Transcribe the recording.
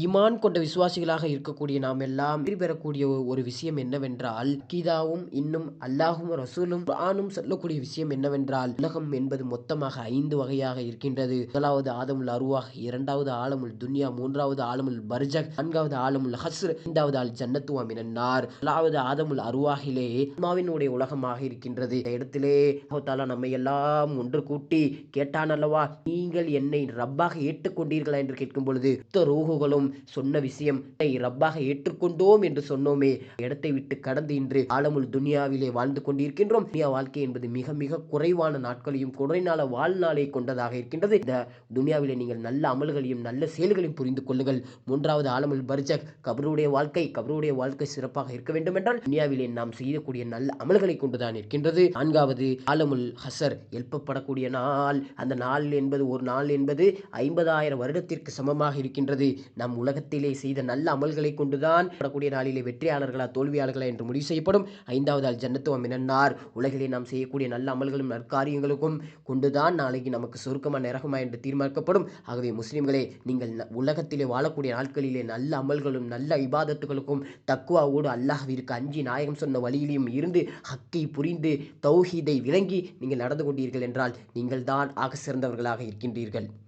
ஈமான் கொண்ட விசுவாசிகளாக இருக்கக்கூடிய நாம் எல்லாம் வெற்றி பெறக்கூடிய ஒரு விஷயம் என்னவென்றால் கீதாவும் இன்னும் அல்லாஹும் ரசூலும் ஆணும் சொல்லக்கூடிய விஷயம் என்னவென்றால் உலகம் என்பது மொத்தமாக ஐந்து வகையாக இருக்கின்றது. முதலாவது ஆதமுல் அருவாஹ் இரண்டாவது ஆலமுல் துன்யா மூன்றாவது ஆலமுல் பர்ஜக் நான்காவது ஆலமுல் ஹஸ்ர் ஐந்தாவது ஆள் ஜன்னத்துவா மினன்னார் முதலாவது ஆதமுல் அருவாகிலே ஆத்மாவினுடைய உலகமாக இருக்கின்றது. இந்த இடத்திலே நம்மை எல்லாம் ஒன்று கூட்டி கேட்டான் அல்லவா நீங்கள் என்னை ரப்பாக ஏற்றுக்கொண்டீர்களா? என்று கேட்கும் பொழுது ரூகுகளும் ரூகுகளும் சொன்ன விஷயம் ரப்பாக ஏற்றுக்கொண்டோம் என்று சொன்னோமே. இடத்தை விட்டு கடந்து இன்று ஆலமுல் துனியாவிலே வாழ்ந்து கொண்டிருக்கின்றோம். துனியா வாழ்க்கை என்பது மிக மிக குறைவான நாட்களையும் குறைநாள வாழ்நாளை கொண்டதாக இருக்கின்றது. இந்த துனியாவிலே நீங்கள் நல்ல அமல்களையும் நல்ல செயல்களையும் புரிந்து கொள்ளுங்கள். மூன்றாவது ஆலமுல் பர்ஜக் கபருடைய வாழ்க்கை கபருடைய வாழ்க்கை சிறப்பாக இருக்க வேண்டும் என்றால் துனியாவிலே நாம் செய்யக்கூடிய நல்ல அமல்களை கொண்டுதான் இருக்கின்றது. நான்காவது ஆலமுல் ஹசர் எழுப்பப்படக்கூடிய நாள். அந்த நாள் என்பது ஒரு நாள் என்பது ஐம்பதாயிரம் வருடத்திற்கு சமமாக இருக்கின்றது. நம் உலகத்திலே செய்த நல்ல அமல்களை கொண்டுதான் வரக்கூடிய நாளிலே வெற்றியாளர்களா தோல்வியாளர்களா என்று முடிவு செய்யப்படும். ஐந்தாவது ஆள் ஜன்னத்துவம் மினன்னார் உலகிலே நாம் செய்யக்கூடிய நல்ல அமல்களும் நற்காரியங்களுக்கும் கொண்டுதான் நாளைக்கு நமக்கு சுருக்கமா நிரகமா என்று தீர்மானிக்கப்படும். ஆகவே முஸ்லிம்களே நீங்கள் உலகத்திலே வாழக்கூடிய நாட்களிலே நல்ல அமல்களும் நல்ல இபாதத்துகளுக்கும் தக்குவாவோடு அல்லாஹ்விற்கு அஞ்சி நாயகம் சொன்ன வழியிலையும் இருந்து ஹக்கை புரிந்து தௌஹீதை விளங்கி நீங்கள் நடந்து கொண்டீர்கள் என்றால் நீங்கள் தான் ஆக சிறந்தவர்களாக இருக்கின்றீர்கள்.